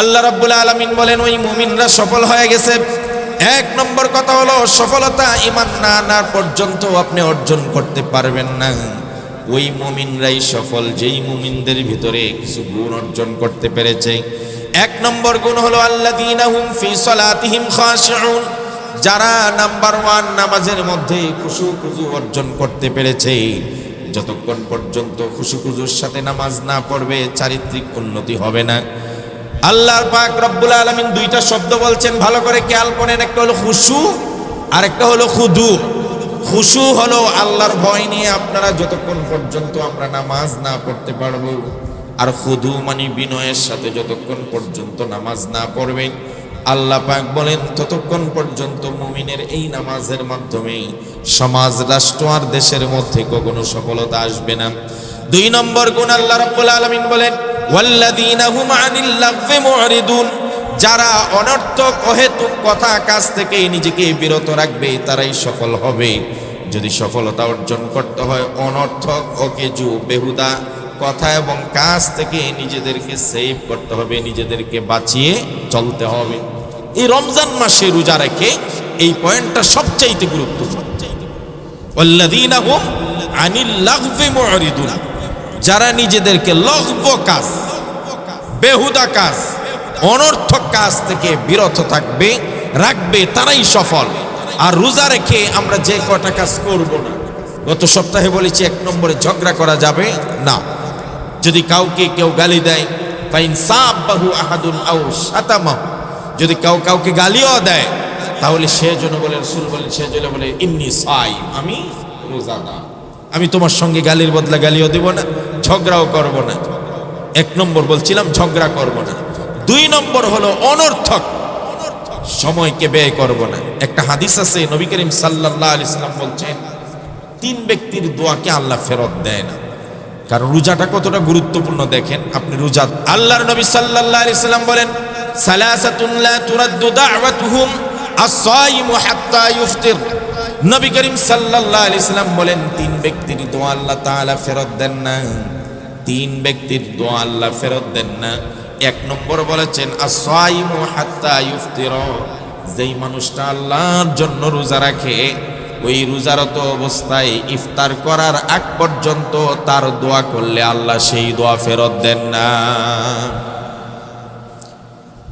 আল্লাহ রাব্বুল আলামিন বলেন, ওই মুমিনরা সফল হয়ে গেছে। এক নম্বর কথা হলো, সফলতা ইমান না আনার পর্যন্ত আপনি অর্জন করতে পারবেন না। ওই মুমিনরাই সফল, যেই মুমিনদের ভিতরে কিছু গুণ অর্জন করতে পেরেছে। এক নম্বর গুণ হলো, আল্লাযীনা হুম ফি সালাতিহিম খাশিউন। যারা নাম্বার ওয়ান নামাজের মধ্যে খুশু খুজু অর্জন করতে পেরেছে, যতক্ষণ পর্যন্ত খুশু খুজুর সাথে নামাজ না পড়বে, চারিত্রিক উন্নতি হবে না। আল্লাহর পাক রব্বুল আলামিন দুইটা শব্দ বলছেন। ভালো করে খেয়াল করেন, একটা হলো খুশু আর একটা হলো খুদু। খুশু হলো আল্লাহর ভয় নিয়ে আপনারা যতক্ষণ পর্যন্ত আমরা নামাজ না পড়তে পারব, আর খুদু মানে বিনয়ের সাথে যতক্ষণ পর্যন্ত নামাজ না পড়বেন আল্লাহ পাক বলেন, ততক্ষণ পর্যন্ত মুমিনের এই নামাজের মাধ্যমে সমাজ, রাষ্ট্র আর দেশের মধ্যে কখনো সফলতা আসবে না। দুই নম্বর গুণ আল্লাহ রাব্বুল আলামিন বলেন যারা অনর্থক, অহেতুক কথা কাজ থেকে নিজেকে বিরত রাখবে, তারাই সফল হবে। যদি সফলতা অর্জন করতে হয়, অনর্থক অকেজু বেহুদা কথা এবং কাজ থেকে নিজেদেরকে সেভ করতে হবে, নিজেদেরকে বাঁচিয়ে চলতে হবে। এই রমজান মাসে রোজা রেখে এই পয়েন্টটা সবচাইতে গুরুত্বপূর্ণ। আনিল লাগফি মুরিদুন যারা নিজেদেরকে লঘব কাজ, বেহুদা কাজ, অনর্থক কাজ থেকে বিরত থাকবে, রাখবে, তারাই সফল। আর রোজা রেখে আমরা যে কটা কাজ করব না, গত সপ্তাহে বলেছি এক নম্বরে ঝগড়া করা যাবে না। যদি কাউকে কেউ গালি দেয়, ফাইন সাব্বাহু আহাদুন আও শাতামাহু যদি কেউ কাউকে গালিও দেয়, তাহলে সে জন্য বলে, রসুল বলে সে জন্য বলে ইমনি সাই আমি রোজাদার। আমি তোমার সঙ্গে গালির বদলা গালিও দেব না, ঝগড়াও করব না। এক নম্বর বলছিলাম, ঝগড়া করব না। দুই নম্বর হলো অনর্থক। সময়কে ব্যয় করব না। একটা হাদিস আছে, নবী করিম সাল্লাহ আলি সাল্লাম বলছেন, তিন ব্যক্তির দোয়াকে আল্লাহ ফেরত দেয় না। কারণ রোজাটা কতটা গুরুত্বপূর্ণ দেখেন, আপনি রোজা আল্লাহর নবী সাল্লাল্লাহু আলাইহি সাল্লাম বলেন, সালাসাতুন লা তুরাদ্দু দাওয়াতুহুম আস-সাইমু হাত্তা ইফতির নবী করিম সাল্লাল্লাহু আলাইহি সাল্লাম বলেন, তিন ব্যক্তির দোয়া আল্লাহ তাআলা ফেরত দেন না। তিন ব্যক্তির দোয়া আল্লাহ ফেরত দেন না। এক নম্বর বলেছেন, আস-সাইমু হাত্তা ইফতির যেই মানুষটা আল্লাহর জন্য রোজা রাখে, ওই রোজারত অবস্থায় ইফতার করার আগ পর্যন্ত তার দোয়া করলে আল্লাহ সেই দোয়া ফেরত দেন না।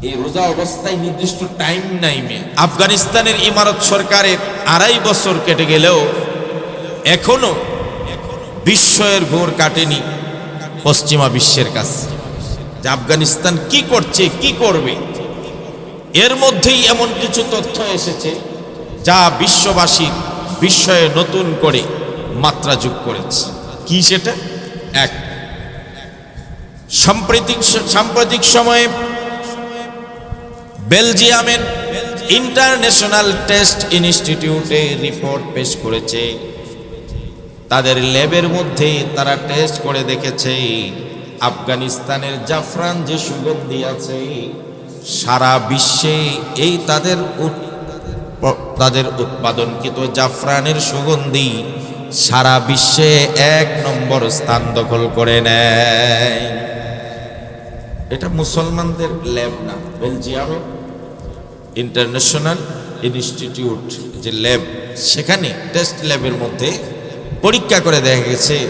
এই রোজা অবস্থায় নির্দিষ্ট টাইম নাই নাইমে আফগানিস্তানের ইমারত সরকারের আড়াই বছর কেটে গেলেও এখনও বিস্ময়ের ঘোর কাটেনি পশ্চিমা বিশ্বের কাছে। যে আফগানিস্তান কি করছে, কি করবে? এর মধ্যেই এমন কিছু তথ্য এসেছে যা বিশ্ববাসীর বিস্ময়ে নতুন করে মাত্রা যোগ করেছে। কি সেটা? এক, সাম্প্রতিক সাম্প্রতিক সময়ে বেলজিয়ামের ইন্টারন্যাশনাল টেস্ট ইনস্টিটিউটে রিপোর্ট পেশ করেছে। তাদের ল্যাবের মধ্যে তারা টেস্ট করে দেখেছে, আফগানিস্তানের জাফরান যে সুগন্ধি আছে, সারা বিশ্বে এই তাদের তাদের উৎপাদনকৃত জাফরানের সুগন্ধি সারা বিশ্বে এক নম্বর স্থান দখল করে নেয়। এটা মুসলমানদের ল্যাব না বেলজিয়ামে ইন্টারন্যাশনাল ইনস্টিটিউট, যে ল্যাব, সেখানে টেস্ট ল্যাবের মধ্যে পরীক্ষা করে দেখা গেছে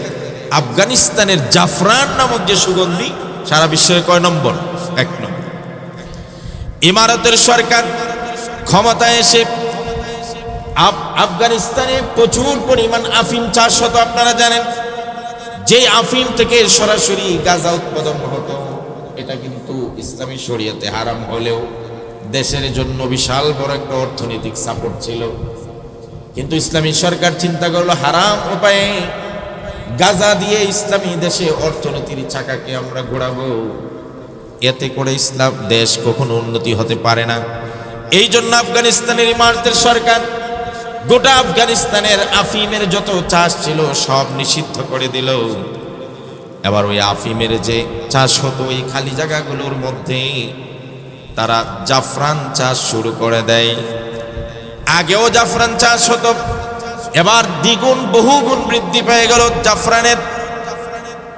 আফগানিস্তানের জাফরান নামক যে সুগন্ধি, সারা বিশ্বে কয় নম্বর? এক নম্বর। ইমারতের সরকার ক্ষমতায় এসে আফ- আফগানিস্তানে প্রচুর পরিমাণ আফিম চাষ হতো, আপনারা জানেন? যে আফিম থেকে সরাসরি গাঁজা উৎপাদন হতো, এটা কিন্তু ইসলামী শরীয়তে হারাম হলেও দেশের জন্য বিশাল বড় একটা অর্থনৈতিক সাপোর্ট ছিল। কিন্তু ইসলামী সরকার চিন্তা করল, হারাম উপায়ে গাজা দিয়ে ইসলামী দেশে অর্থনীতির চাকাকে আমরা ঘোরাবো। এতে করে ইসলাম দেশ কখনো উন্নতি হতে পারে না। এই জন্য আফগানিস্তানের ইমারতের সরকার গোটা আফগানিস্তানের আফিমের যত চাষ ছিল সব নিষিদ্ধ করে দিল। এবার ওই আফিমের যে চাষ হতো, ওই খালি জায়গাগুলোর মধ্যে তারা জাফরান চাষ শুরু করে দেয়। আগেও জাফরান চাষ হতো। এবার দ্বিগুণ, বহুগুণ বৃদ্ধি পেয়ে গেল জাফরানের।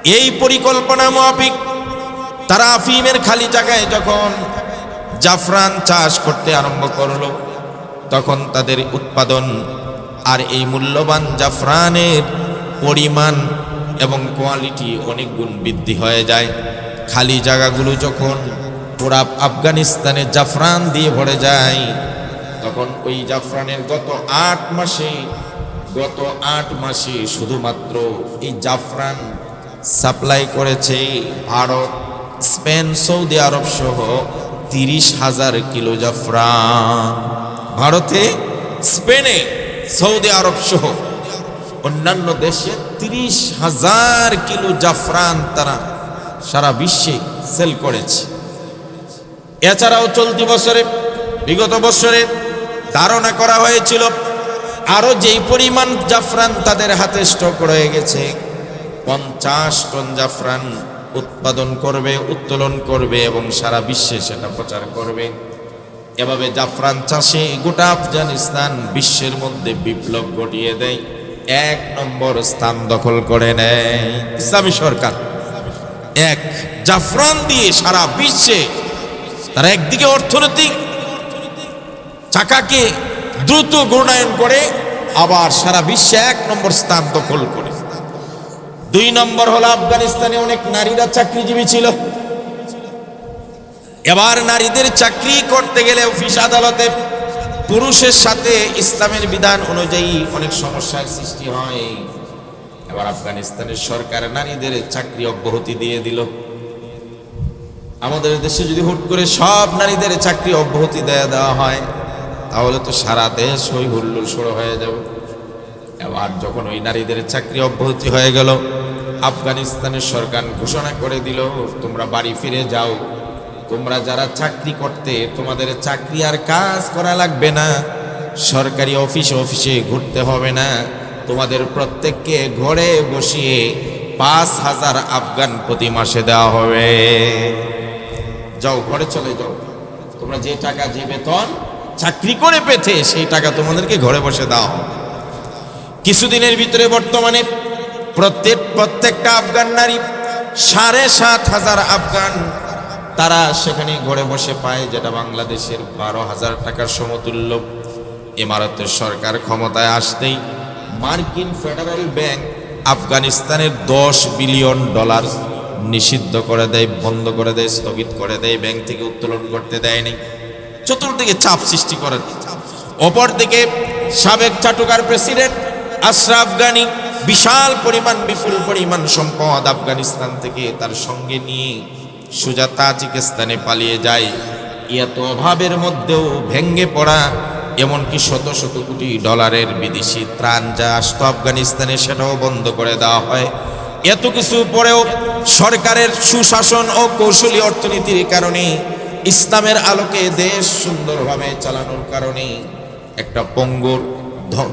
এই পরিকল্পনা মাফিক তারা আফিমের খালি জায়গায় যখন জাফরান চাষ করতে আরম্ভ করল, তখন তাদের উৎপাদন আর এই মূল্যবান জাফরানের পরিমাণ এবং কোয়ালিটি অনেক গুণ বৃদ্ধি হয়ে যায়। খালি জায়গাগুলো যখন পুরা আফগানিস্তানে জাফরান দিয়ে ভরে যায়। তখন ওই জাফরানের গত আট মাসে, গত আট মাসে শুধুমাত্র এই জাফরান সাপ্লাই করেছে ভারত, স্পেন, সৌদি আরব সহ তিরিশ হাজার কিলো জাফরান। ভারতে, স্পেনে, সৌদি আরব সহ অন্যান্য দেশে তিরিশ হাজার কিলো জাফরান তারা সারা বিশ্বে সেল করেছে। এছাড়াও চলতি বছরে, বিগত বছরে ধারণা করা হয়েছিল, আরও যেই পরিমাণ জাফরান তাদের হাতে স্টক রয়ে গেছে, পঞ্চাশ টন জাফরান উৎপাদন করবে, উত্তোলন করবে এবং সারা বিশ্বে সেটা প্রচার করবে। এভাবে জাফরান চাষে গোটা আফগানিস্তান বিশ্বের মধ্যে বিপ্লব ঘটিয়ে দেয়, এক নম্বর স্থান দখল করে নেয়। ইসলামী সরকার, এক জাফরান দিয়ে সারা বিশ্বে তারা একদিকে অর্থনৈতিক চাকাকে দ্রুত গুণায়ন করে, আবার সারা বিশ্বে এক নম্বর স্থান দখল করে। দুই নম্বর হলো আফগানিস্তানে অনেক নারীরা চাকরিজীবী ছিল। এবার নারীদের চাকরি করতে গেলে অফিস আদালতে পুরুষের সাথে ইসলামের বিধান অনুযায়ী অনেক সমস্যার সৃষ্টি হয়। এবার আফগানিস্তানের সরকার নারীদের চাকরি অব্যাহতি দিয়ে দিল। আমাদের দেশে যদি হুট করে সব নারীদের চাকরি অব্যাহতি দেয়া দেওয়া হয়, তাহলে তো সারা দেশ হই হুল্লোড় সড়ো হয়ে যাবে। এবার যখন ওই নারীদের চাকরি অব্যাহতি হয়ে গেল, আফগানিস্তানের সরকার ঘোষণা করে দিল, তোমরা বাড়ি ফিরে যাও। তোমরা যারা চাকরি করতে, তোমাদের চাকরি আর কাজ করা লাগবে না। সরকারি অফিসে অফিসে ঘুরতে হবে না। তোমাদের প্রত্যেককে ঘরে বসিয়ে পাঁচ হাজার আফগান প্রতি মাসে দেওয়া হবে। যাও, ঘরে চলে যাও। তোমরা যে টাকা, যে বেতন চাকরি করে পেতে, সেই টাকা তোমাদেরকে ঘরে বসে দাও কিছুদিনের ভিতরে বর্তমানে প্রত্যেক, প্রত্যেকটা আফগান নারী সাড়ে সাত হাজার আফগান তারা সেখানে ঘরে বসে পায়, যেটা বাংলাদেশের বারো হাজার টাকার সমতুল্য। ইমারতের সরকার ক্ষমতায় আসতেই মার্কিন ফেডারেল ব্যাংক আফগানিস্তানের দশ বিলিয়ন ডলার নিষিদ্ধ করে দেয়, বন্ধ করে দেয়, স্থগিত করে দেয়, ব্যাংক থেকে উত্তোলন করতে দেয়নি। চতুর্দিকে চাপ সৃষ্টি করে। অপরদিকে সাবেক চাটুকার প্রেসিডেন্ট আশরাফ গানি বিশাল পরিমাণ, বিপুল পরিমাণ সম্পদ আফগানিস্তান থেকে তার সঙ্গে নিয়ে সোজা তাজিকিস্তানে পালিয়ে যায়। এত অভাবের মধ্যেও ভেঙ্গে পড়া এমনকি শত শত কোটি ডলারের বিদেশি ত্রাণ যা আসতো আফগানিস্তানে, সেটাও বন্ধ করে দেওয়া হয়। এত কিছু পরেও সরকারের সুশাসন ও কৌশলী অর্থনীতির কারণে ইসলামের আলোকে দেশ সুন্দরভাবে চালানোর কারণে একটা পঙ্গুর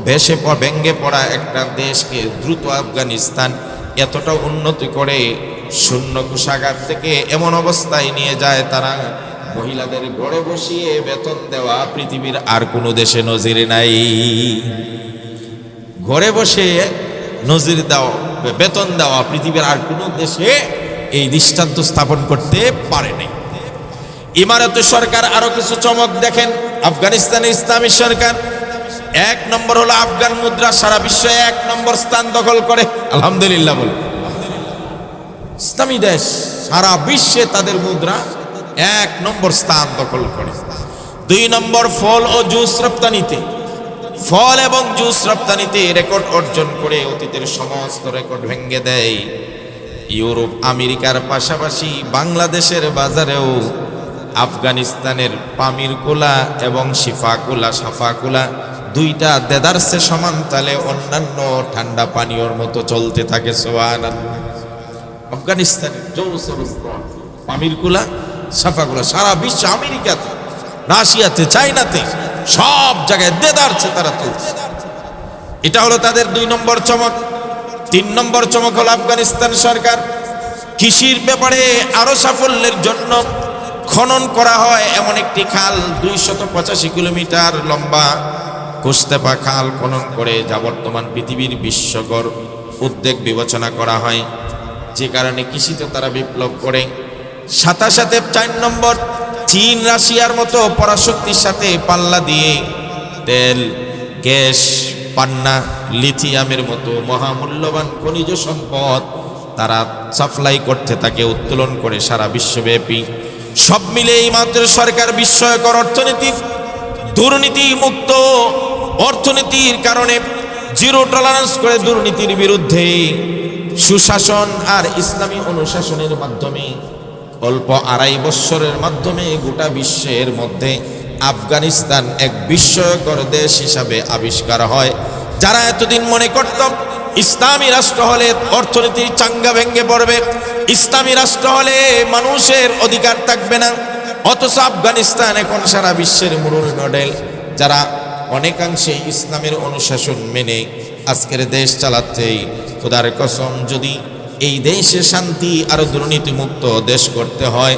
ভেসে ভেঙ্গে পড়া একটা দেশকে দ্রুত আফগানিস্তান এতটা উন্নতি করে শূন্য কোষাগার থেকে এমন অবস্থায় নিয়ে যায় তারা মহিলাদের ঘরে বসিয়ে বেতন দেওয়া পৃথিবীর আর কোনো দেশে নজিরে নাই। ঘরে বসে নজির দেওয়া বেতন দেওয়া পৃথিবীর আর কোনো দেশে এই দৃষ্টান্ত স্থাপন করতে পারে নাই। সরকার আরও কিছু চমক দেখেন। আফগানিস্তানের ইসলামী সরকার এক নম্বর হলো আফগান মুদ্রা, সারা বিশ্বে এক নম্বর স্থান দখল করে। আলহামদুলিল্লাহ বলে। ইসলামী দেশ সারা বিশ্বে তাদের মুদ্রা এক নম্বর স্থান দখল করে। দুই নম্বর ফল ও জুস রপ্তানিতে। ফল এবং জুস রপ্তানিতে রেকর্ড অর্জন করে অতীতের সমস্ত রেকর্ড ভেঙে দেয়। ইউরোপ, আমেরিকার পাশাপাশি বাংলাদেশের বাজারেও আফগানিস্তানের পামির কোলা এবং শিফাকুলা, সাফাকুলা দুইটা দেদারসে সমান তালে অন্যান্য ঠান্ডা পানীয়র মতো চলতে থাকে সোয়ান আফগানিস্তানের পামির কুলা সাফাকুলা সারা বিশ্ব, আমেরিকাতে, রাশিয়াতে চাইনাতে সব জায়গায় দেদারছে তারা তুলছে। এটা হলো তাদের দুই নম্বর চমক। তিন নম্বর চমক হলো আফগানিস্তান সরকার। কৃষির ব্যাপারে আরও সাফল্যের জন্য খনন করা হয় এমন একটি খাল দুইশত পঁচাশি কিলোমিটার লম্বা। কুস্তেপা খাল খনন করে যা বর্তমান পৃথিবীর বিশ্বকর উদ্বেগ বিবেচনা করা হয়। যে কারণে কৃষিতে তারা বিপ্লব করে। সাথে সাথে চার নম্বর চীন, রাশিয়ার মতো পরাশক্তির সাথে পাল্লা দিয়ে তেল, গ্যাস, পান্না, লিথিয়ামের মতো মহামূল্যবান খনিজ সম্পদ তারা সাপ্লাই করতে থাকে উত্তোলন করে সারা বিশ্বব্যাপী। সব মিলে এই মাত্র সরকার বিস্ময়কর অর্থনীতি দুর্নীতি মুক্ত অর্থনীতির কারণে জিরো টলারেন্স করে দুর্নীতির বিরুদ্ধে সুশাসন আর ইসলামী অনুশাসনের মাধ্যমে অল্প আড়াই বৎসরের মাধ্যমে গোটা বিশ্বের মধ্যে আফগানিস্তান এক বিস্ময়কর দেশ হিসাবে আবিষ্কার হয়। যারা এতদিন মনে করত, ইসলামী রাষ্ট্র হলে অর্থনীতি চাঙ্গা ভেঙ্গে পড়বে, ইসলামী রাষ্ট্র হলে মানুষের অধিকার থাকবে না। অথচ আফগানিস্তান এখন সারা বিশ্বের মূল মডেল, যারা অনেকাংশে ইসলামের অনুশাসন মেনে আজকের দেশ চালাচ্ছেই খোদার কসম, যদি এই দেশে শান্তি আর দুর্নীতিমুক্ত দেশ করতে হয়।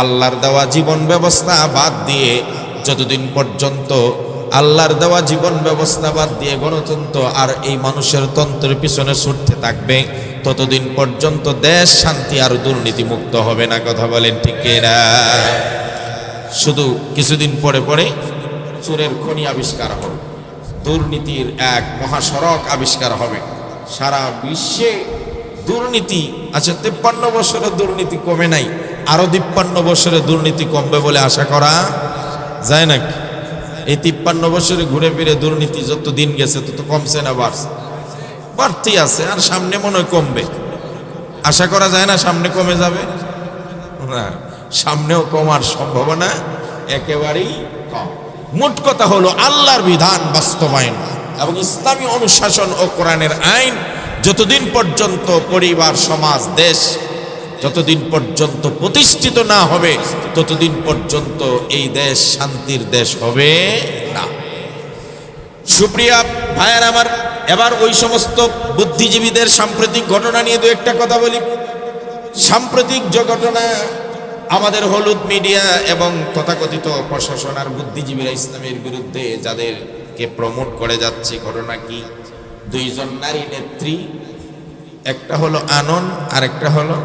আল্লাহর দেওয়া জীবন ব্যবস্থা বাদ দিয়ে যতদিন পর্যন্ত আল্লাহর দেওয়া জীবন ব্যবস্থা বাদ দিয়ে গণতন্ত্র আর এই মানুষের তন্ত্রের পিছনে ছুটতে থাকবে, ততদিন পর্যন্ত দেশ শান্তি আর দুর্নীতিমুক্ত হবে না, কথা বলেন ঠিক না শুধু কিছুদিন পরে পরে চোরের খনি আবিষ্কার হবে, দুর্নীতির এক মহাসড়ক আবিষ্কার হবে, সারা বিশ্বে দুর্নীতি আচ্ছা তিপ্পান্ন বছরে দুর্নীতি কমে নাই, আরও তিপ্পান্ন বছরে দুর্নীতি কমবে বলে আশা করা যায় নাকি এই তিপ্পান্ন বছরে ঘুরে ফিরে দুর্নীতি যত দিন গেছে, তত কমছে না, বাড়ছে। বাড়তি আছে, আর সামনে মনে হয় কমবে। আশা করা যায় না সামনে কমে যাবে? না, সামনেও কমার সম্ভাবনা একেবারেই কম। মোট কথা হলো, আল্লাহর বিধান বাস্তবায়ন এবং ইসলামী অনুশাসন ও কোরআনের আইন যতদিন পর্যন্ত পরিবার, সমাজ, দেশ যতদিন পর্যন্ত প্রতিষ্ঠিত না হবে, ততদিন পর্যন্ত এই দেশ শান্তির দেশ হবে না। সুপ্রিয়া, ভাইয়ার আমার, এবার ওই সমস্ত বুদ্ধিজীবীদের সাম্প্রতিক ঘটনা নিয়ে দু একটা কথা বলি। সাম্প্রতিক যে ঘটনা আমাদের হলুদ মিডিয়া এবং তথাকথিত প্রশাসন আর বুদ্ধিজীবীরা ইসলামের বিরুদ্ধে যাদেরকে প্রমোট করে যাচ্ছে, ঘটনা কি? দুইজন নারী নেত্রী, একটা হলো আনন আর একটা হলো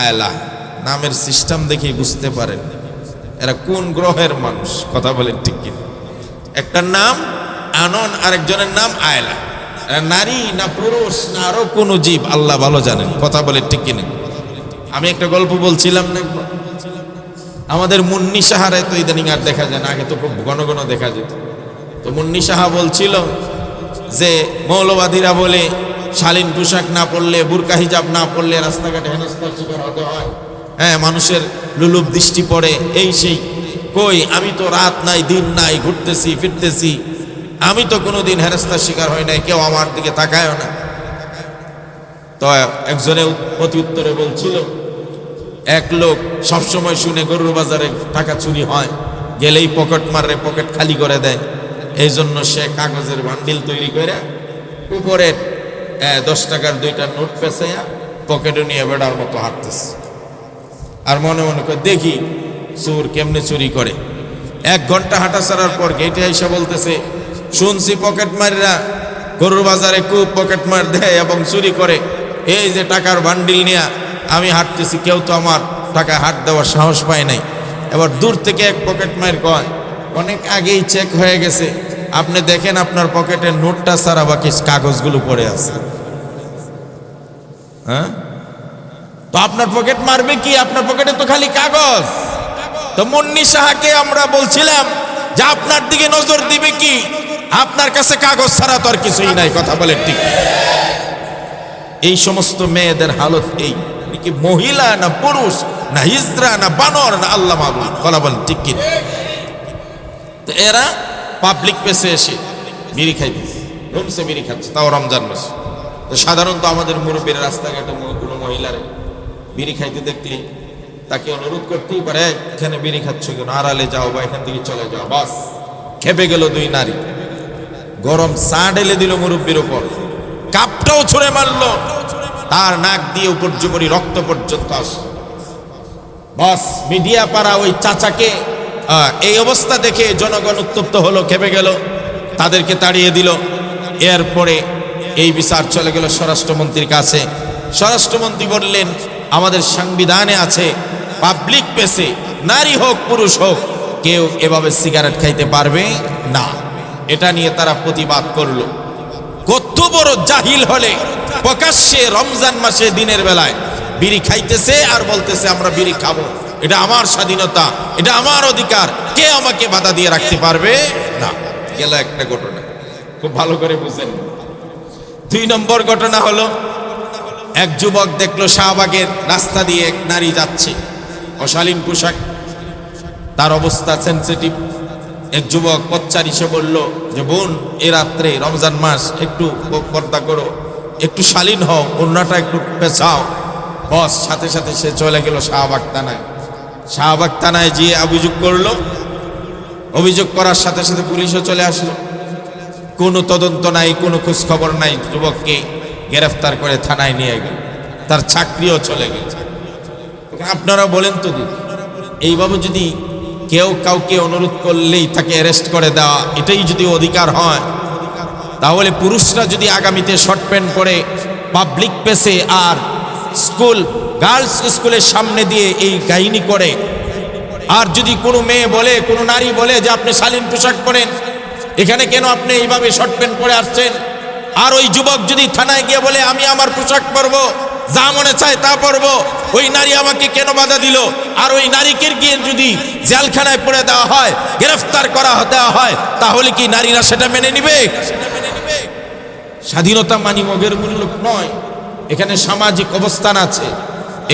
আয়লা। নামের সিস্টেম দেখে বুঝতে পারেন এরা কোন গ্রহের মানুষ, কথা বলেন ঠিক কিনা। একটার নাম আনন, আরেকজনের নাম আয়লা। নারী না পুরুষ না আরও কোনো জীব, আল্লাহ ভালো জানেন, কথা বলে ঠিক কিনা। আমি একটা গল্প বলছিলাম না আমাদের মুন্নি সাহারায় তো ইদানিং আর দেখা যায় না, আগে তো খুব ঘন ঘন দেখা যেত। তো মুন্নি সাহা বলছিল যে মৌলবাদীরা বলে, শালীন পোশাক না পরলে, বুরকা হিজাব না পরলে রাস্তাঘাটে হেনস্থার শিকার হতে হয়। হ্যাঁ মানুষের লুলুপ দৃষ্টি পড়ে, এই সেই, কই, আমি তো রাত নাই, দিন নাই, ঘুরতেছি, ফিরতেছি, আমি তো কোনোদিন হেনস্থার শিকার হয় নাই, কেউ আমার দিকে তাকায়ও না। তো একজনে প্রতি উত্তরে বলছিল, এক লোক সবসময় শুনে গরুর বাজারে টাকা চুরি হয়, গেলেই পকেট মাররে পকেট খালি করে দেয়। এই জন্য সে কাগজের বান্ডিল তৈরি করে উপরের দশ টাকার দুইটা নোট পেঁচাইয়া পকেটে নিয়ে বেড়ার মতো হাঁটতেছে। আর মনে মনে করে, দেখি চোর কেমনে চুরি করে। এক ঘণ্টা হাঁটা ছাড়ার পর গেটে এসে বলতেছে, শুনছি পকেট মারিরা, গরুর বাজারে খুব পকেট মার দেয় এবং চুরি করে। এই যে টাকার বান্ডিল নিয়ে আমি হাঁটতেছি, কেউ তো আমার টাকা হাত দেওয়ার সাহস পায় নাই। এবার দূর থেকে এক পকেট মায়ের কয় অনেক আগেই চেক হয়ে গেছে। আপনি দেখেন আপনার পকেটের নোটটা ছাড়া বাকি কাগজগুলো পড়ে আছে। হ্যাঁ? তো আপনার পকেট মারবে কি? আপনার পকেটে তো খালি কাগজ। তো মুন্নি সাহাকে আমরা বলছিলাম যে আপনার দিকে নজর দিবে কি? আপনার কাছে কাগজ ছাড়া তো আর কিছুই নাই, কথা বলে ঠিক। এই সমস্ত মেয়েদের হালত এই। কি মহিলা না পুরুষ, না হিজরা, না বানর, না আল্লাহ মাবুল কথা বলেন ঠিক কি তো এরা পাবলিক পেসে এসে বিড়ি খাইতেছে রুমসে বিড়ি খাচ্ছে, তাও রমজান মাস। তো সাধারণত আমাদের মুরব্বীর রাস্তাঘাটে কোনো মহিলার বিড়ি খাইতে দেখলে তাকে অনুরোধ করতেই পারে এখানে বিড়ি খাচ্ছ কেন? আড়ালে যাও বা এখান থেকে চলে যাও, বাস। খেপে গেল দুই নারী। গরম চা ঢেলে দিল মুরব্বীর ওপর কাপটাও ছুঁড়ে মারলো। তার নাক দিয়ে উপর্যুপরি রক্ত পর্যন্ত আস। বাস মিডিয়া পাড়া ওই চাচাকে এই অবস্থা দেখে জনগণ উত্তপ্ত হলো, খেপে গেল, তাদেরকে তাড়িয়ে দিল। এরপরে এই বিচার চলে গেল স্বরাষ্ট্রমন্ত্রীর কাছে। স্বরাষ্ট্রমন্ত্রী বললেন, আমাদের সংবিধানে আছে, পাবলিক প্লেসে, নারী হোক, পুরুষ হোক, কেউ এভাবে সিগারেট খাইতে পারবে না। এটা নিয়ে তারা প্রতিবাদ করল। কত বড় জাহিল হলে প্রকাশ্যে রমজান মাসে দিনের বেলায় বিড়ি খাইতেছে আর বলতেছে, আমরা বিড়ি খাব। এটা আমার স্বাধীনতা, এটা আমার অধিকার। কে আমাকে বাধা দিয়ে রাখতে পারবে? না, গেল একটা ঘটনা। খুব ভালো করে বুঝেন। দুই নম্বর ঘটনা হলো, এক যুবক দেখল শাহবাগের রাস্তা দিয়ে এক নারী যাচ্ছে, অশালীন পোশাক। তার অবস্থা সেন্সিটিভ এক যুবক পচ্চার এসে বলল, যে বোন, এ রাত্রে রমজান মাস, একটু পর্দা করো, একটু শালীন হও অন্যটা একটু পেছাও বস, সাথে সাথে সে চলে গেল শাহবাগ থানায়। শাহবাগ থানায় গিয়ে অভিযোগ করল। অভিযোগ করার সাথে সাথে পুলিশও চলে আসলো। কোনো তদন্ত নাই, কোনো খোঁজখবর নাই। যুবককে গ্রেফতার করে থানায় নিয়ে গেল। তার চাকরিও চলে গেছে। আপনারা বলেন তো দিদি, এইভাবে যদি কেউ কাউকে অনুরোধ করলেই তাকে অ্যারেস্ট করে দেওয়া, এটাই যদি অধিকার হয়, তাহলে পুরুষরা যদি আগামীতে শর্ট প্যান্ট পরে পাবলিক প্লেসে আর স্কুল, গার্লস স্কুলের সামনে দিয়ে এই কাহিনী করে। আর যদি কোনো মেয়ে বলে, কোনো নারী বলে যে আপনি শালীন পোশাক পরেন, এখানে কেন আপনি এইভাবে শর্ট প্যান্ট পরে আসছেন? আর ওই যুবক যদি থানায় গিয়ে বলে, আমি আমার পোশাক পরবো, যা মনে চায় তা পরবো ওই নারী আমাকে কেন বাধা দিল? আর ওই নারীকে গিয়ে যদি জেলখানায় পড়ে দেওয়া হয়, গ্রেফতার করা দেওয়া হয়, তাহলে কি নারীরা সেটা মেনে নিবে? স্বাধীনতা মানি মগের মূল্য নয়। এখানে সামাজিক অবস্থান আছে,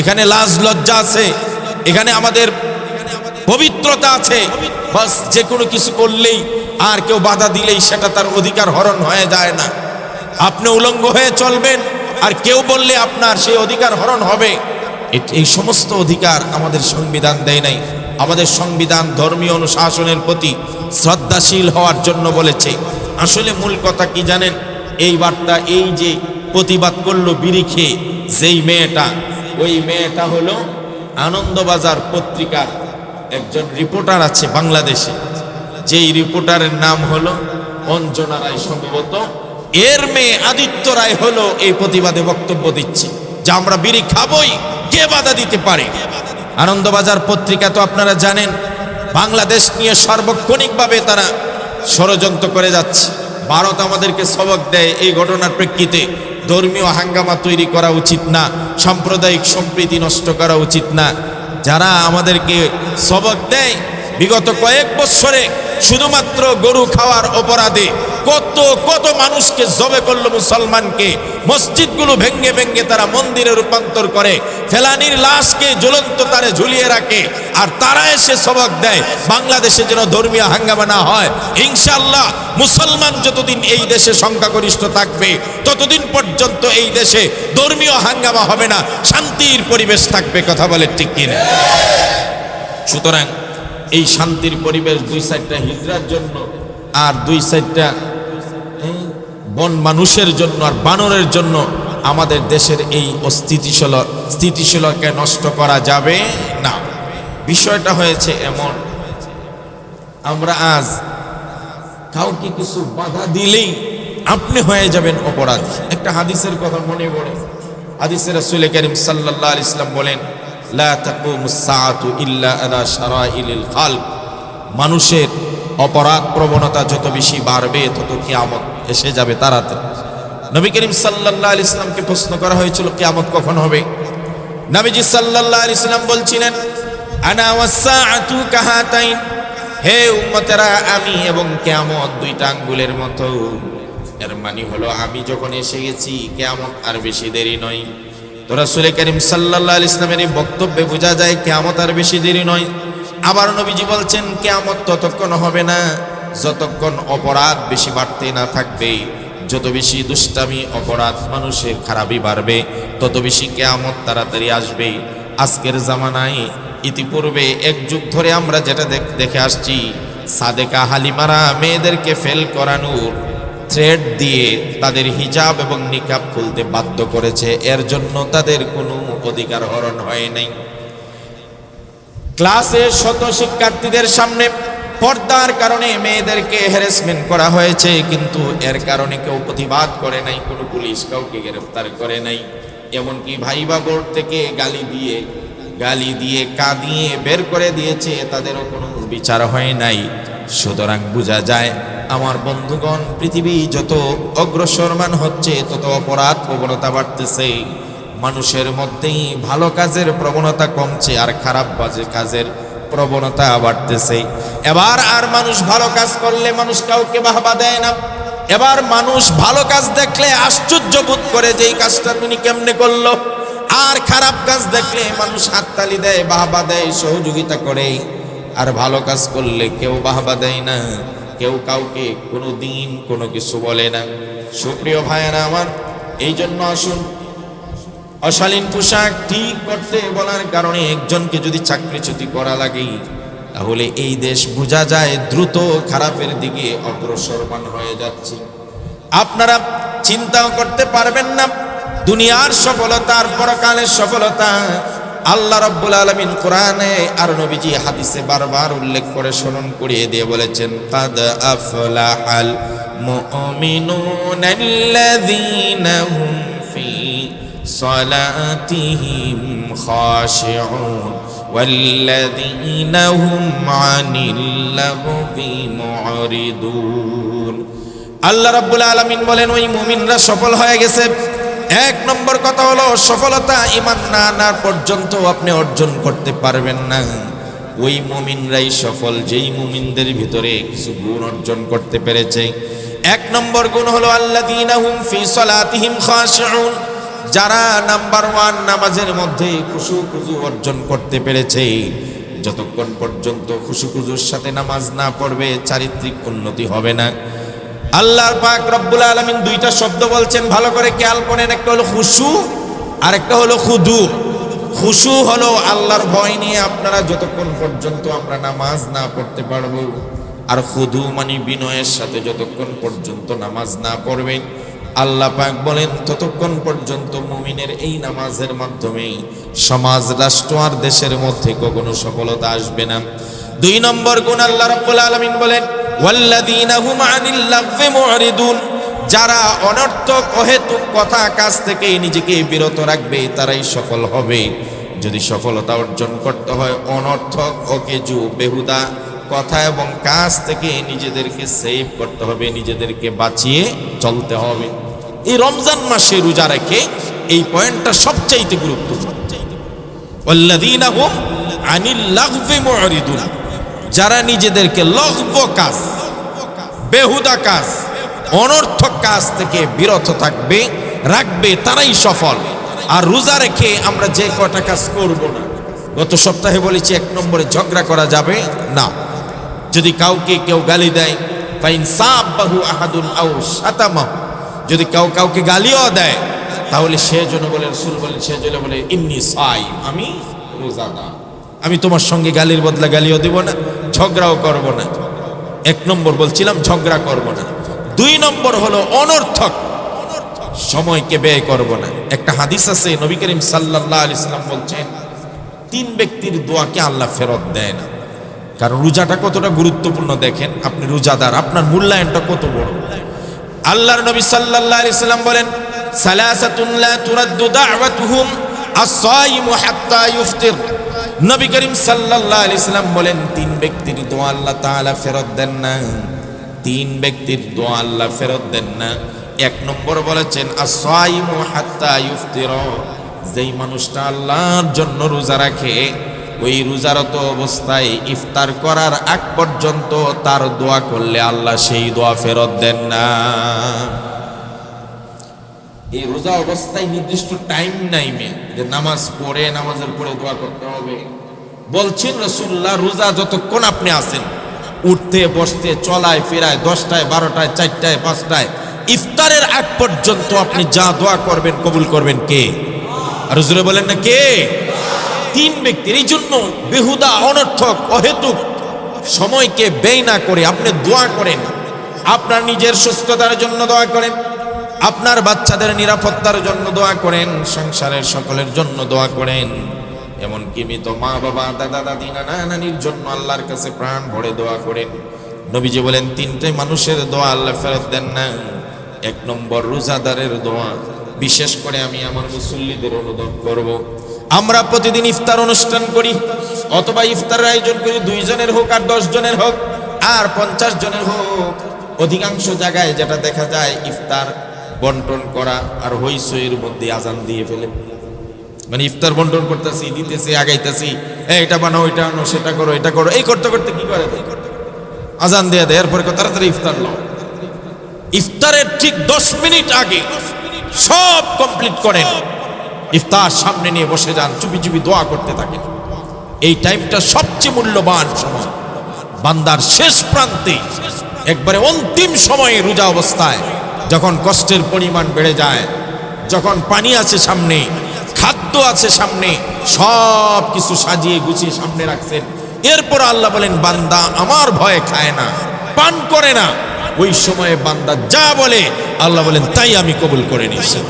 এখানে লাজ লজ্জা আছে, এখানে আমাদের পবিত্রতা আছে। বাস যে কোনো কিছু করলেই আর কেউ বাধা দিলেই সেটা তার অধিকার হরণ হয়ে যায় না। আপনি উলঙ্গ হয়ে চলবেন, আর কেউ বললে আপনার সেই অধিকার হরণ হবে। এই সমস্ত অধিকার আমাদের সংবিধান দেয় নাই। আমাদের সংবিধান ধর্মীয় অনুশাসনের প্রতি শ্রদ্ধাশীল হওয়ার জন্য বলেছে। আসলে মূল কথা কি জানেন? এই বার্তা, এই যে প্রতিবাদ করল বিড়ি খেয়ে। যেই মেয়েটা, ওই মেয়েটা হলো আনন্দবাজার পত্রিকার একজন রিপোর্টার আছে বাংলাদেশে। যেই রিপোর্টারের নাম হলো অঞ্জনা রায় সম্ভবত। এর মেয়ে আদিত্য রায় হলো এই প্রতিবাদে বক্তব্য দিচ্ছে যে আমরা বিড়ি খাবই, কে বাধা দিতে পারে? আনন্দবাজার পত্রিকা তো আপনারা জানেন, বাংলাদেশ নিয়ে সার্বক্ষণিকভাবে তারা ষড়যন্ত্র করে যাচ্ছে। ভারত আমাদেরকে সবক দেয় এই ঘটনার প্রেক্ষিতে। ধর্মীয় হাঙ্গামা তৈরি করা উচিত না, সাম্প্রদায়িক সম্প্রীতি নষ্ট করা উচিত না। যারা আমাদেরকে সবক দেয়, বিগত কয়েক বছরে শুধুমাত্র গরু খাওয়ার অপরাধে কত কত মানুষকে জবে করল মুসলমানকে। মসজিদগুলো ভেঙ্গে ভেঙ্গে তারা মন্দিরে রূপান্তর করে। ফেলানির লাশকে জ্বলন্ত তারে ঝুলিয়ে রাখে আর তারা এসে সবক দেয়। বাংলাদেশে যেন ধর্মীয় হাঙ্গামা না হয়। ইনশাল্লাহ মুসলমান যতদিন এই দেশে সংখ্যাগরিষ্ঠ থাকবে, ততদিন পর্যন্ত এই দেশে ধর্মীয় হাঙ্গামা হবে না, শান্তির পরিবেশ থাকবে, কথা বলে ঠিক কিনা? সুতরাং এই শান্তির পরিবেশ দুই সাইডটা হিজরার জন্য আর দুই সাইডটা বন মানুষের জন্য আর বানরের জন্য আমাদের দেশের এই অস্থিতিশীল স্থিতিশীলকে নষ্ট করা যাবে না। বিষয়টা হয়েছে এমন। আমরা আজ কাউকে কিছু বাধা দিলেই আপনি হয়ে যাবেন অপরাধী। একটা হাদিসের কথা মনে পড়ে। হাদিসের রাসূল করিম আলাইহি ইসলাম বলেন মানুষের অপরাধ প্রবণতা যত বেশি বাড়বে, তত কিয়ামত এসে যাবে তাড়াতাড়ি নবী করিম সাল্লাল্লাহু আলাইহি ইসলামকে প্রশ্ন করা হয়েছিল, কিয়ামত কখন হবে? নবীজি সাল্লাল্লাহু আলাইহি সাল্লাম বলছিলেন হে উম্মতেরা, আমি এবং কেয়ামত দুইটা আঙ্গুলের মতো। এর মানে হলো, আমি যখন এসে গেছি, কেয়ামত আর বেশি দেরি নয়। তো রাসূল করিম আলাইহি ইসলামের এই বক্তব্যে বোঝা যায়, কেয়ামত আর বেশি দেরি নয়। আবার নবীজি বলছেন, কেয়ামত ততক্ষণ হবে না, যতক্ষণ অপরাধ বেশি বাড়তে না থাকবে। যত বেশি দুষ্টামি, অপরাধ মানুষের খারাপই বাড়বে, তত বেশি কেয়ামত তাড়াতাড়ি আসবে। আজকের জামানায় ইতিপূর্বে এক যুগ ধরে আমরা যেটা দেখ- আসছি, সাদেকা হালিমারা মেয়েদেরকে ফেল করানোর থ্রেড দিয়ে তাদের হিজাব এবং নিকাব খুলতে বাধ্য করেছে। এর জন্য তাদের কোনো অধিকার হরণ হয় নাই। ক্লাসে শত শিক্ষার্থীদের সামনে পর্দার কারণে মেয়েদেরকে হ্যারাসমেন্ট করা হয়েছে, কিন্তু এর কারণে কেউ প্রতিবাদ করে নাই, কোনো পুলিশ কাউকে গ্রেফতার করে নাই। এমনকি ভাইবা বোর্ড থেকে গালি দিয়ে গালি দিয়ে কাঁদিয়ে বের করে দিয়েছে, তাদেরও কোনো বিচার হয় নাই। সুতরাং বোঝা যায়, আমার বন্ধুগণ, পৃথিবী যত অগ্রসরমান হচ্ছে, তত অপরাধ প্রবণতা বাড়তেছে। মানুষের মধ্যেই ভালো কাজের প্রবণতা কমছে, আর খারাপ বাজে কাজের প্রবণতা বাড়তেছে। এবার আর মানুষ ভালো কাজ করলে মানুষ কাউকে বাহবা দেয় না। এবার মানুষ ভালো কাজ দেখলে আশ্চর্য বোধ করে যে এই কাজটা তুমি কেমনে করল। আর খারাপ কাজ দেখলে মানুষ হাততালি দেয়, বাহবা দেয়, সহযোগিতা করে। আর ভালো কাজ করলে কেউ বাহবা দেয় না। কেউ কাউকে কোনো দিন কোনো কিছু বলে না। সুপ্রিয় ভাইয়েরা আমার, এই জন্য আসুন অশালীন পোশাক ঠিক করতে বলার কারণে একজনকে যদি চাকরিচ্যুতি করা লাগে, তাহলে এই দেশ বোঝা যায় দ্রুত খারাপের দিকে অগ্রসরমান হয়ে যাচ্ছে। আপনারা চিন্তাও করতে পারবেন না। দুনিয়ার সফলতার পরকালের সফলতা আল্লাহ রব্বুল আলমিন কোরআনে আর নবীজি হাদিসে বারবার উল্লেখ করে স্মরণ করিয়ে দিয়ে বলেছেন, কাদ আফলাহাল মুমিনুন আল্লাযীনা হুম صلاتهم خاشعون والذين هم عن اللغو معرضون আল্লাহ রাব্বুল আলামিন বলেন ওই মুমিনরা সফল হয়ে গেছে এক নম্বর কথা হলো সফলতা ইমান না আনার পর্যন্ত আপনি অর্জন করতে পারবেন না ওই মুমিনরাই সফল যেই মুমিনদের ভিতরে কিছু গুণ অর্জন করতে পেরেছে এক নম্বর গুণ হলো আল্লাযীনা ফি সলাতিহিম খাশিউন যারা নাম্বার ওয়ান নামাজের মধ্যে খুশু খুজু অর্জন করতে পেরেছে, যতক্ষণ পর্যন্ত খুশু খুজুর সাথে নামাজ না পড়বে, চারিত্রিক উন্নতি হবে না। আল্লাহর পাক রব্বুল আলমিন দুইটা শব্দ বলছেন, ভালো করে খেয়াল করেন, একটা হলো খুশু আর একটা হলো খুদু। খুশু হলো আল্লাহর ভয় নিয়ে আপনারা যতক্ষণ পর্যন্ত আমরা নামাজ না পড়তে পারব, আর খুদু মানে বিনয়ের সাথে যতক্ষণ পর্যন্ত নামাজ না পড়বেন আল্লাহ পাক বলেন, ততক্ষণ পর্যন্ত মুমিনের এই নামাজের মাধ্যমে সমাজ, রাষ্ট্র আর দেশের মধ্যে কখনো সফলতা আসবে না। দুই নম্বর গুণ আল্লাহ রাব্বুল আলামিন বলেন, ওয়াল্লাযীনা আনিল লাগভি যারা অনর্থক, অহেতুক কথা কাজ থেকে নিজেকে বিরত রাখবে, তারাই সফল হবে। যদি সফলতা অর্জন করতে হয় অনর্থক, অকেজু, বেহুদা কথা এবং কাজ থেকে নিজেদেরকে সেভ করতে হবে, নিজেদেরকে বাঁচিয়ে চলতে হবে। এই রমজান মাসে রোজা রেখে এই পয়েন্টটা সবচাইতে গুরুত্বপূর্ণ। যারা নিজেদেরকে লঘব কাজ, বেহুদা কাজ, অনর্থক কাজ থেকে বিরত থাকবে, রাখবে, তারাই সফল। আর রোজা রেখে আমরা যে কটা কাজ করব না, গত সপ্তাহে বলেছি এক নম্বরে ঝগড়া করা যাবে না। যদি কাউকে কেউ গালি দেয়, ফাইন সাব্বাহু আহাদুন আও শাতামাহু যদি কেউ কাউকে গালিও দেয়, তাহলে সে জন্য বলে, রসুল বলেন, সে জন্য বলে ইমনি সাই আমি রোজাদা আমি তোমার সঙ্গে গালির বদলা গালিও দিব না, ঝগড়াও করব না। এক নম্বর বলছিলাম, ঝগড়া করব না। দুই নম্বর হলো অনর্থক, সময়কে ব্যয় করব না। একটা হাদিস আছে, নবী করিম সাল্লাহ আলি সাল্লাম বলছেন, তিন ব্যক্তির দোয়াকে আল্লাহ ফেরত দেয় না। কারণ রোজাটা কতটা গুরুত্বপূর্ণ দেখেন, আপনি রোজাদার, আপনার মূল্যায়নটা কত বড়। আল্লাহর নবী সাল্লাল্লাহু আলাইহি সাল্লাম বলেন, সালাসাতুন লা তুরাদ্দু দা'ওয়াতুহুম আস-সাইমু হাত্তা ইফতির নবী করিম সাল্লাল্লাহু আলাইহি সাল্লাম বলেন, তিন ব্যক্তির দোয়া আল্লাহ তাআলা ফেরত দেন না। তিন ব্যক্তির দোয়া আল্লাহ ফেরত দেন না। এক নম্বর বলেছেন, আস-সাইমু হাত্তা ইফতির যেই মানুষটা আল্লাহর জন্য রোজা রাখে ওই রোজারত অবস্থায় ইফতার করার আগ পর্যন্ত তার দোয়া করলে আল্লাহ সেই দোয়া ফেরত দেন না। এই রোজা অবস্থায় নির্দিষ্ট টাইম নাই যে নামাজ পড়ে, নামাজের পরে দোয়া করতে হবে। বলছেন রসুল্লাহ রোজা যতক্ষণ আপনি আছেন, উঠতে, বসতে, চলায়, ফেরায়, দশটায়, বারোটায়, চারটায়, পাঁচটায়, ইফতারের আগ পর্যন্ত আপনি যা দোয়া করবেন, কবুল করবেন কে? আর বলেন না কে? তিন ব্যক্তির, এই জন্য বেহুদা, অনর্থক, অহেতুক, সময়কে ব্যয় না করে আপনি দোয়া করেন। আপনার নিজের সুস্থতার জন্য দোয়া করেন, আপনার বাচ্চাদের নিরাপত্তার জন্য দোয়া করেন, সংসারের সকলের জন্য দোয়া করেন। এমনকি মৃত মা, বাবা, দাদা, দাদি, নানা, নানির জন্য আল্লাহর কাছে প্রাণ ভরে দোয়া করেন। নবীজি বলেন, তিনটে মানুষের দোয়া আল্লাহ ফেরত দেন না। এক নম্বর রোজাদারের দোয়া। বিশেষ করে আমি আমার মুসল্লিদের অনুরোধ করব। আমরা প্রতিদিন ইফতার অনুষ্ঠান করি অথবা ইফতারের আয়োজন করি দুইজনের হোক আর জনের হোক আর পঞ্চাশ জনের হোক। অধিকাংশ জায়গায় যেটা দেখা যায় ইফতার বন্টন করা আর হইসইয়ের মধ্যে আজান দিয়ে ফেলে। মানে ইফতার বন্টন করতেছি দিতেছি আগাইতেছি "এ, এটা বানাও এটা আনো সেটা করো এটা করো। এই করতে করতে কি করে? আজান দিয়ে দেয় এরপরে তাড়াতাড়ি ইফতার নাও। ইফতারের ঠিক দশ মিনিট আগে সব কমপ্লিট করেন। ইফতার সামনে নিয়ে বসে যান, চুপি চুপি দোয়া করতে থাকেন। এই টাইমটা সবচেয়ে মূল্যবান সময়। বান্দার শেষ প্রান্তে, একবারে অন্তিম সময়ে রোজা অবস্থায়, যখন কষ্টের পরিমাণ বেড়ে যায়, যখন পানি আছে সামনে, খাদ্য আছে সামনে, সব কিছু সাজিয়ে গুছিয়ে সামনে রাখছেন। এরপর আল্লাহ বলেন, বান্দা আমার ভয়ে খায় না, পান করে না। ওই সময়ে বান্দা যা বলে, আল্লাহ বলেন, তাই আমি কবুল করে নিয়েছি।